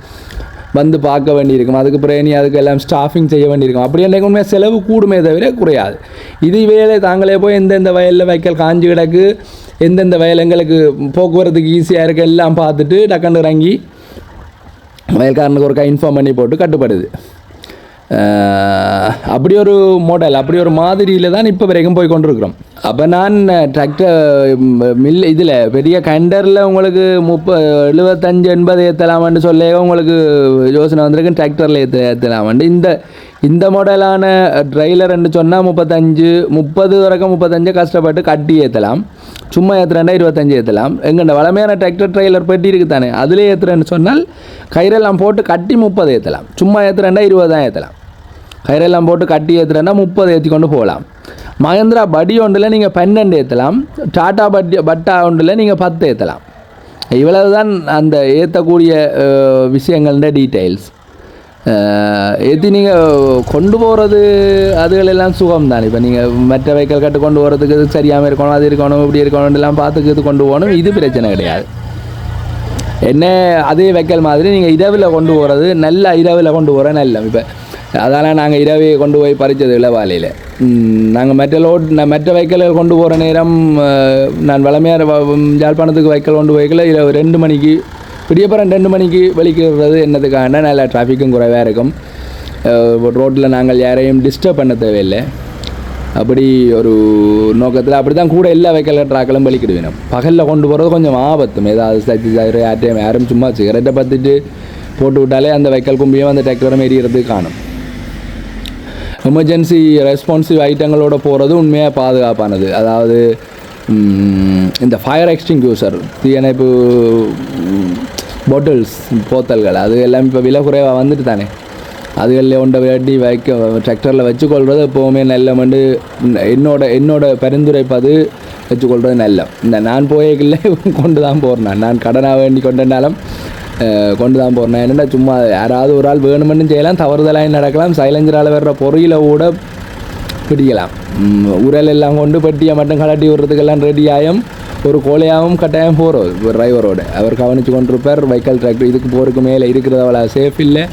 வந்து பார்க்க வேண்டியிருக்கும். அதுக்கு பிறகு நீ அதுக்கு எல்லாம் ஸ்டாஃபிங் செய்ய வேண்டியிருக்கும். அப்படி எனக்கு உண்மையாக செலவு கூடுமே தவிர குறையாது. இது வேலை தாங்களே போய் எந்தெந்த வயலில் வைக்கல் காஞ்சி கிடக்கு எந்தெந்த வயல் எங்களுக்கு போக்குவரத்துக்கு ஈஸியாக இருக்குது எல்லாம் பார்த்துட்டு டக்குன்னு இறங்கி வயல்காரனுக்கு ஒருக்கா இன்ஃபார்ம் பண்ணி போட்டு கட்டுப்படுது. அப்படி ஒரு மாடல் அப்படி ஒரு மாதிரியில் தான் இப்போ வரைக்கும் போய் கொண்டிருக்கிறோம். அப்போ நான் டிராக்டர் மில் இதில் பெரிய கண்டரில் உங்களுக்கு முப்ப எழுபத்தஞ்சு எண்பது ஏற்றலாமான்னு சொல்ல உங்களுக்கு யோசனை வந்திருக்கு டிராக்டரில் ஏற்ற ஏற்றலாமான்னு இந்த இந்த மாடலான ட்ரெய்லர்ன்னு சொன்னால் முப்பத்தஞ்சு முப்பது வரைக்கும் முப்பத்தஞ்சு கஷ்டப்பட்டு கட்டி ஏற்றலாம் சும்மா ஏற்றுறேன்டா இருபத்தஞ்சு ஏற்றலாம் எங்கண்ட வளமையான டிராக்டர் ட்ரெய்லர் பெட்டி இருக்குது தானே அதிலே ஏற்றுறேன்னு சொன்னால் கயிறெல்லாம் போட்டு கட்டி முப்பது ஏற்றலாம் சும்மா ஏற்றுறேன்டா இருபது தான் ஏற்றலாம் கயிறெல்லாம் போட்டு கட்டி ஏற்றுறேன்னா முப்பது ஏற்றி கொண்டு போகலாம். மகேந்திரா படி ஒன்றில் நீங்கள் பன்னெண்டு ஏற்றலாம் டாட்டா பட்டி பட்டா ஒன்றில் நீங்கள் பத்து ஏற்றலாம் இவ்வளவு தான் அந்த ஏற்றக்கூடிய விஷயங்கள்ட டீட்டெயில்ஸ் ஏற்றி நீங்கள் கொண்டு போகிறது அதுகளெல்லாம் சுகம் தான் இப்போ நீங்கள் மற்ற வைக்கல் கட்டு கொண்டு போகிறதுக்கு இது சரியாமல் இருக்கணும் அது இருக்கணும் இப்படி இருக்கணும் எல்லாம் இது கொண்டு போகணும் இது பிரச்சனை கிடையாது. என்ன அதே வைக்கல் மாதிரி நீங்கள் இரவில் கொண்டு போகிறது நல்ல இரவில் கொண்டு போகிற நல்ல. இப்போ அதெல்லாம் நாங்கள் இரவே கொண்டு போய் பறித்தது இளவாலையில். நாங்கள் மற்ற லோட் நான் மற்ற வைக்கல்கள் கொண்டு போகிற நேரம் நான் வளமையாக யாழ்ப்பாணத்துக்கு வைக்கல் கொண்டு போய்க்கல. இரவு ரெண்டு மணிக்கு விடியப்புறம் ரெண்டு மணிக்கு வெளிக்கிறது என்னதுக்கான நல்ல டிராஃபிக்கும் குறைவாக இருக்கும். ரோட்டில் நாங்கள் யாரையும் டிஸ்டர்ப் பண்ண தேவையில்லை. அப்படி ஒரு நோக்கத்தில் அப்படி தான் கூட எல்லா வைக்கல் கட்டுறாக்களும் பலிக்கிடுவேன் பகலில் கொண்டு போகிறது கொஞ்சம் ஆபத்தும். ஏதாவது சச்சி சாயிரம் யார்ட்டையும் யாரும் சும்மா சிகரெட்டை பார்த்துட்டு போட்டு விட்டாலே அந்த வைக்கல் கும்பியும் அந்த டேக்டரும் எரியறது காணும். எமர்ஜென்சி ரெஸ்பான்சிவ் ஐட்டங்களோட போகிறது உண்மையாக பாதுகாப்பானது. அதாவது இந்த ஃபயர் எக்ஸ்டிங்யூசர் தீயணைப்பு பாட்டில்ஸ் போத்தல்கள் அது எல்லாம் இப்போ விலை குறைவாக வந்துட்டு தானே. அதுகளில் ஒன்றை வேட்டி வைக்க டிராக்டரில் வச்சுக்கொள்வது எப்போவுமே நல்ல வந்து என்னோட என்னோட பரிந்துரைப்பது வச்சுக்கொள்வது நல்ல இந்த நான் போயக்கில்ல கொண்டு தான் போகிறேன் நான் கடனாக வேண்டி கொண்டாலும் கொண்டு தான் போகிறேன் என்னென்னா சும்மா யாராவது ஒரு ஆள் வேணுமென்னு செய்யலாம் தவறுதலாக நடக்கலாம் சைலஞ்சரால் வர்ற பொறியில் கூட பிடிக்கலாம் உரல் எல்லாம் கொண்டு பட்டியை மட்டும் கலட்டி விடுறதுக்கெல்லாம் ரெடி ஆகும் ஒரு கோலையாகவும் கட்டாயம் போகிறோம் டிரைவரோடு அவர் கவனித்து கொண்டிருப்பார் வைக்கல் டிராக்டர் இதுக்கு போகிறதுக்கு மேலே இருக்கிறது அவ்வளோ சேஃப் இல்லை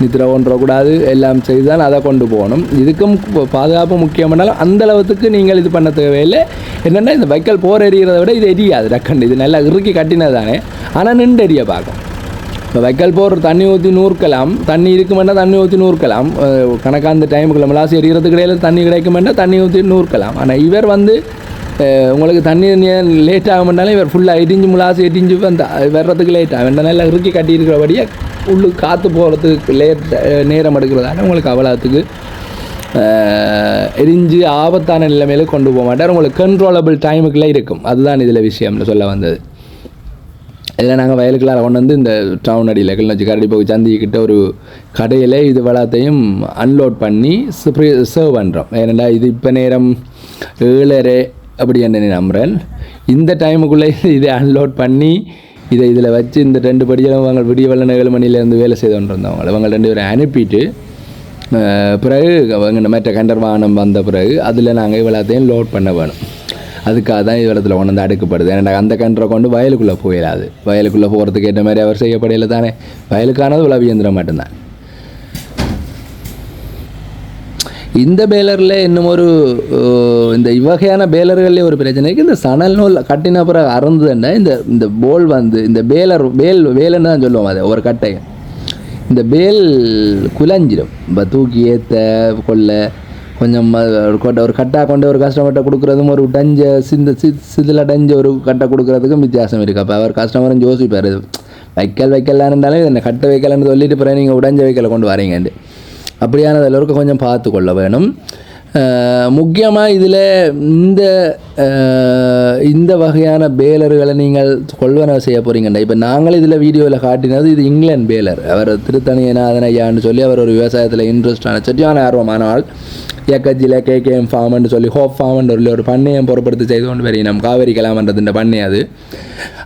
நித்திர ஒன்றக்கூடாது எல்லாம் செய்து தான் அதை கொண்டு போகணும் இதுக்கும் பாதுகாப்பு முக்கியமானாலும் அந்த அளவுக்கு நீங்கள் இது பண்ண தேவையில்லை என்னென்னா இந்த வைக்கல் போர் எரிகிறத விட இது எரியாது டக்குண்டு இது நல்லா இறுக்கி கட்டினது தானே ஆனால் நின்று எரிய பார்க்கும் இப்போ வைக்கல் போர் தண்ணி ஊற்றி நூறுக்கலாம் தண்ணி இருக்குமெண்டா தண்ணி ஊற்றி நூறுக்கலாம் கணக்காக அந்த டைமுக்குள்ள மிளாசி எரிகிறதுக்கு இடையில தண்ணி கிடைக்குமெண்டா தண்ணி ஊற்றி நூறுக்கலாம் ஆனால் இவர் வந்து உங்களுக்கு தண்ணி லேட் ஆகுமெண்டாலும் இவர் ஃபுல்லாக எரிஞ்சு முலாசி எரிஞ்சு வந்த வர்றதுக்கு லேட் ஆகும் நல்லா இறுக்கி கட்டியிருக்கிறபடியே உள்ளு காற்று போகிறதுக்கு லேட் நேரம் எடுக்கிறதால உங்களுக்கு அவ்வளோத்துக்கு எரிஞ்சு ஆபத்தான நிலைமையில கொண்டு போக மாட்டார். உங்களுக்கு கண்ட்ரோலபிள் டைமுக்குள்ளே இருக்கும். அதுதான் இதில் விஷயம்னு சொல்ல வந்தது. இல்லை நாங்கள் வயலுக்குள்ளார கொண்டு வந்து இந்த டவுன் அடியில் கிளச்சி கரடி போய் சந்திக்கிட்ட ஒரு கடையில் இது வளத்தையும் அன்லோட் பண்ணி சர்வ் பண்ணுறோம் ஏனெண்டா இது இப்போ நேரம் ஏழரை அப்படி என்ன நம்புகிறேன் இந்த டைமுக்குள்ளே இதை அன்லோட் பண்ணி இதை இதில் வச்சு இந்த ரெண்டு படிகளும் அவங்க விடிய வெள்ளன ஏழு மணிலேருந்து வேலை செய்து கொண்டு அவங்க ரெண்டு பேரும் அனுப்பிட்டு பிறகு அவங்க மற்ற கண்டர் வாகனம் வந்த பிறகு அதில் நாங்கள் இவ்வளோத்தையும் லோட் பண்ண வேணும். அதுக்காக தான் இவ்வளத்தில் கொண்டு வந்து அடுக்கப்படுது. ஏன்னா அந்த கன்றை கொண்டு வயலுக்குள்ளே போயிடாது வயலுக்குள்ளே போகிறதுக்கு ஏற்ற மாதிரி அவர் செய்யப்படையில் தானே. வயலுக்கானது உளவு இயந்திரம் மட்டும்தான். இந்த பேலரில் இன்னும் ஒரு இந்த இவ்வகையான பேலர்கள்லேயே ஒரு பிரச்சனை இருக்குது இந்த சணல் நூல் கட்டின பிறகு அறந்துண்டா இந்த இந்த போல் வந்து இந்த பேலர் வேல் வேலைன்னு தான் சொல்லுவோம் அதை ஒரு கட்டையும் இந்த பேல் குலஞ்சிடும் இப்போ தூக்கி ஏற்ற கொள்ள கொஞ்சம் ஒரு கட்டாக ஒரு கொண்டு ஒரு கஸ்டமர்கிட்ட கொடுக்குறதும் ஒரு டஞ்ச சிந்த சி சிதில் டஞ்ச ஒரு கட்டை கொடுக்குறதுக்கும் வித்தியாசம் இருக்குது அப்போ அவர் கஸ்டமரும் யோசிப்பார் வைக்கல் வைக்கலான்னு இருந்தாலும் இதை கட்டை வைக்கலன்னு சொல்லிட்டு பிறகு நீங்கள் உடஞ்ச வைக்கலை கொண்டு வரீங்கன்ட்டு. அப்படியான எல்லோருக்கும் கொஞ்சம் பார்த்து கொள்ள வேணும். முக்கியமாக இதில் இந்த இந்த வகையான பேலர்களை நீங்கள் கொள்வனவு செய்ய போகிறீங்கண்டா இப்போ நாங்கள் இதில் வீடியோவில் காட்டினது இது இங்கிலாந்து பேலர். அவர் திருத்தணியநாதன் ஐயான்னு சொல்லி அவர் ஒரு விவசாயத்தில் இன்ட்ரெஸ்டான சரியான ஆர்வமான ஆள் கே கேகேஎம் ஃபார்ம்னு சொல்லி ஹோப் ஃபார்ம்னு ஒரு பண்ணையம் பொறுப்படுத்தி செய்து கொண்டு வரி காவேரி கலாமன்றது இந்த பண்ணை அது.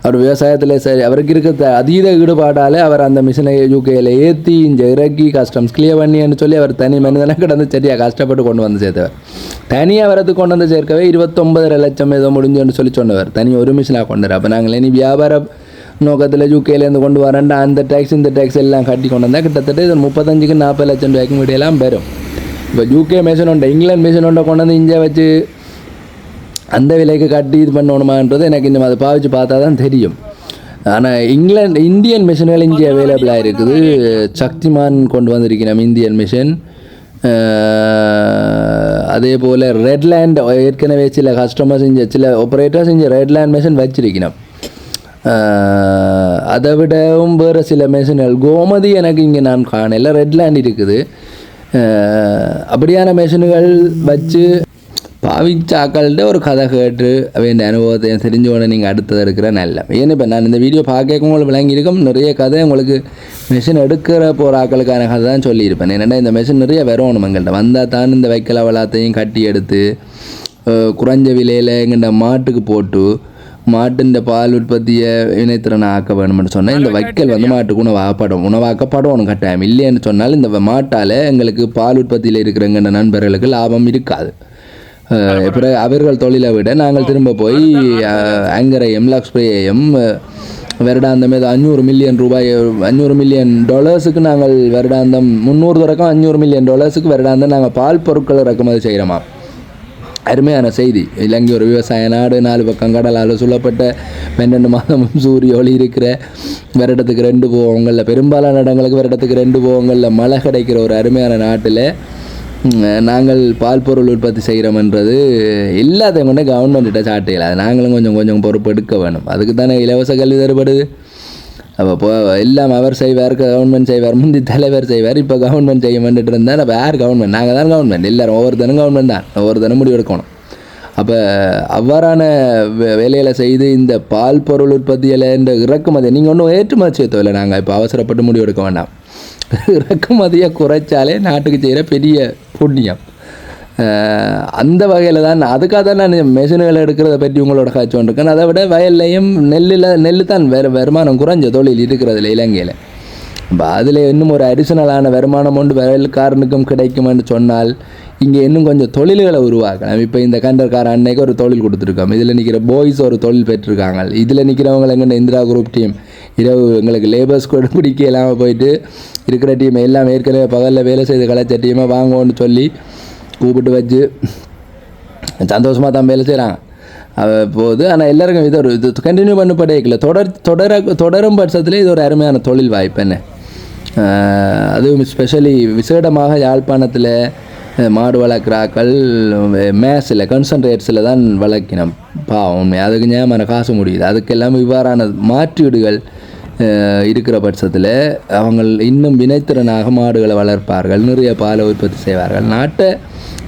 அவர் விவசாயத்தில் சரி அவருக்கு இருக்க அதீத ஈடுபாடால் அவர் அந்த மிஷினை யூகேயில் ஏற்றி இங்கே இறக்கி கஸ்டம்ஸ் கிளியர் பண்ணின்னு சொல்லி அவர் தனி மனிதனாக கிடந்து சரியாக கஷ்டப்பட்டு கொண்டு வந்து சேர்த்தவர். தனியாக வரது கொண்டு வந்து சேர்க்கவே இருபத்தொம்பதரை லட்சம் ஏதோ முடிஞ்சுன்னு சொல்லி சொன்னவர். தனி ஒரு மிஷினாக கொண்டார். அப்போ நாங்கள் இனி வியாபார நோக்கத்தில் யூகேலேருந்து கொண்டு வரேன்டா அந்த டேக்ஸ் இந்த டேக்ஸ் எல்லாம் கட்டி கொண்டு வந்தால் கிட்டத்தட்ட இது முப்பத்தஞ்சுக்கு நாற்பது லட்சம் ரூபாய்க்கு முடியலாம் பெறும் இப்போ யூகே மிஷின் உண்டை இங்கிலாந்து மிஷின் உண்டை கொண்டு வந்து இங்கே வச்சு அந்த விலைக்கு கட்டி இது பண்ணணுமான்றது எனக்கு இந்த அதை பாவிச்சு பார்த்தா தான் தெரியும். ஆனால் இங்கிலாந்து இந்தியன் மிஷின்கள் இங்கே அவைலபிளாக இருக்குது சக்திமான் கொண்டு வந்திருக்கிறோம் இந்தியன் மிஷின். அதே போல் ரெட்லேண்ட் ஏற்கனவே சில கஸ்டமர்ஸ் இங்கே சில ஆப்ரேட்டர்ஸ் இங்கே ரெட்லேண்ட் மிஷின் வச்சிருக்கணும். அதை விடவும் வேறு சில மிஷின்கள் கோமதி எனக்கு இங்கே நான் காணல. ரெட்லேண்ட் இருக்குது. அப்படியான மிஷின்கள் வச்சு பாவிச்சாக்கள்கிட்ட ஒரு கதை கேட்டு அவன் அனுபவத்தை தெரிஞ்சவொடனே நீங்கள் அடுத்தது இருக்கிற நல்ல ஏன்னு இப்போ நான் இந்த வீடியோ பார்க்க உங்களுக்கு விளங்கியிருக்கும் நிறைய கதை உங்களுக்கு மிஷின் எடுக்கிற போகிற ஆக்களுக்கான கதை தான் சொல்லியிருப்பேன் என்னென்னா இந்த மிஷின் நிறைய வரணும் எங்கள்கிட்ட வந்தால் தான் இந்த வைக்கல வளாத்தையும் கட்டி எடுத்து குறைஞ்ச விலையில் எங்கிட்ட மாட்டுக்கு போட்டு மாட்டின் பால் உற்பத்தியை இணைத்திறனை ஆக்க வேணும்னு சொன்னால் இந்த வைக்கல் வந்து மாட்டுக்கு உணவாக்கப்படும் உணவாக்கப்படணும் கட்டாயம் இல்லைன்னு சொன்னால் இந்த மாட்டால் எங்களுக்கு பால் உற்பத்தியில் இருக்கிறவங்க நண்பர்களுக்கு லாபம் இருக்காது பிறகு அவர்கள் தொழிலை விட நாங்கள் திரும்ப போய் அஹ், ஆங்கரையும் லக்ஸ்பிரேயையும் வருடாந்தம் ஏதோ அஞ்சூறு மில்லியன் ரூபாய் அஞ்சூறு மில்லியன் டாலர்ஸுக்கு நாங்கள் வருடாந்தம் முந்நூறு தொடக்கம் அஞ்சூறு மில்லியன் டாலர்ஸுக்கு வருடாந்தம் நாங்கள் பால் பொருட்களை இறக்குமதி செய்கிறோமா? அருமையான செய்தி. இலங்கை ஒரு விவசாய நாடு நாலு பக்கம் கடலால் சூழப்பட்ட பன்னெண்டு மாதமும் சூரிய ஒளி இருக்கிற வருடத்துக்கு ரெண்டு போகங்களில் பெரும்பாலான இடங்களுக்கு வருடத்துக்கு ரெண்டு போகங்களில் மழை கிடைக்கிற ஒரு அருமையான நாட்டில் நாங்கள் பால் பொருள் உற்பத்தி செய்கிறோம்ன்றது எல்லாத்தையும் கொண்டு கவர்மெண்ட்டிட்ட சாட்டையில். அது நாங்களும் கொஞ்சம் கொஞ்சம் பொறுப்பு எடுக்க வேணும். அதுக்கு தானே இலவச கல்வி தரப்படுது அப்போ இப்போ எல்லாம் அவர் செய்வார் கவர்மெண்ட் செய்வார் முந்தி தலைவர் செய்வார் இப்போ கவர்மெண்ட் செய்ய வேண்டிட்டு இருந்தால் அப்போ யார் கவர்மெண்ட் நாங்கள் தான் கவர்மெண்ட் எல்லாரும் ஒவ்வொருத்தனும் கவர்மெண்ட் தான். ஒவ்வொருத்தனும் முடிவு எடுக்கணும். அப்போ அவ்வாறான வே- வேலைகளை செய்து இந்த பால் பொருள் உற்பத்தியில் இந்த இறக்குமதி நீங்கள் ஒன்றும் ஏற்றுமதி செய்யத்தோ நாங்கள் இப்போ அவசரப்பட்டு முடிவு எடுக்க வேண்டாம். இறக்குமதியை குறைச்சாலே நாட்டுக்கு செய்கிற பெரிய புண்ணியம். அந்த வகையில் தான் அதுக்காக தான் நான் மெஷின்களை எடுக்கிறத பற்றி உங்களோட காய்ச்சி கொண்டிருக்கேன் அதை விட வயல்லையும் நெல்லில் நெல் தான் வேறு வருமானம் குறைஞ்ச தொழில் இருக்கிறதுல இலங்கையில். இப்போ அதில் இன்னும் ஒரு அடிஷனலான வருமானம் ஒன்று வயல்காரனுக்கும் கிடைக்கும்னு சொன்னால் இங்கே இன்னும் கொஞ்சம் தொழில்களை உருவாக்கலாம். இப்போ இந்த கண்டர்கார அன்னைக்கு ஒரு தொழில் கொடுத்துருக்கோம் இதில் நிற்கிற பாய்ஸ் ஒரு தொழில் பெற்றிருக்காங்க. இதில் நிற்கிறவங்க எங்கே இந்திரா குரூப் டீம் இரவு எங்களுக்கு லேபர்ஸ் கூட பிடிக்க இல்லாமல் போயிட்டு இருக்கிற டீம் எல்லாம் ஏற்கனவே பகலில் வேலை செய்து கலைச்ச டீமை வாங்குவோன்னு சொல்லி கூப்பிட்டு வச்சு சந்தோஷமாக தான் வேலை செய்கிறாங்க போது போகுது. ஆனால் எல்லாருக்கும் இது ஒரு இது கண்டினியூ பண்ண இல்லை தொடர் தொடர தொடரும் பட்சத்தில் இது ஒரு அருமையான தொழில் வாய்ப்பு என்ன? அதுவும் ஸ்பெஷலி விசேடமாக யாழ்ப்பாணத்தில் மாடு வளர்க்குறாக்கள் மேஸில் கன்சன்ட்ரேட்ஸில் தான் வளர்க்கினோம் பாவம் அதுக்கு ஞாபகம் காசு முடியுது. அதுக்கெல்லாம் இவ்வாறான மாற்றீடுகள் இருக்கிற பட்சத்தில் அவங்க இன்னும் வினைத்திறனாக மாடுகளை வளர்ப்பார்கள் நிறைய பாலை உற்பத்தி செய்வார்கள். நாட்டை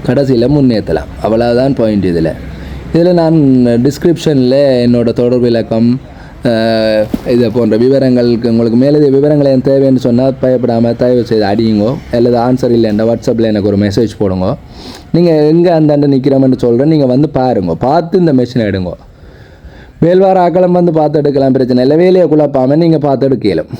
கடைசியில் முன்னேற்றலாம் அவ்வளோதான் பாயிண்ட் இதில். இதில் நான் டிஸ்கிரிப்ஷனில் என்னோடய தொடர்பு இலக்கம் இதை போன்ற விவரங்களுக்கு உங்களுக்கு மேலதிக விவரங்கள் என் தேவைன்னு சொன்னால் பயப்படாமல் தயவு செய்து அடியுங்கோ அல்லது ஆன்சர் இல்லைன்ற வாட்ஸ்அப்பில் எனக்கு ஒரு மெசேஜ் போடுங்க. நீங்கள் எங்கே அந்தாண்ட நிற்கிறோம்னு சொல்கிறேன் நீங்கள் வந்து பாருங்க. பார்த்து இந்த மெஷினை எடுங்கோ. வேல்வார ஆக்களம் வந்து பார்த்து எடுக்கலாம் பிரச்சனை இல்லை. வேலையை குழப்பாமல் நீங்கள் பார்த்து எடுக்கலாம்.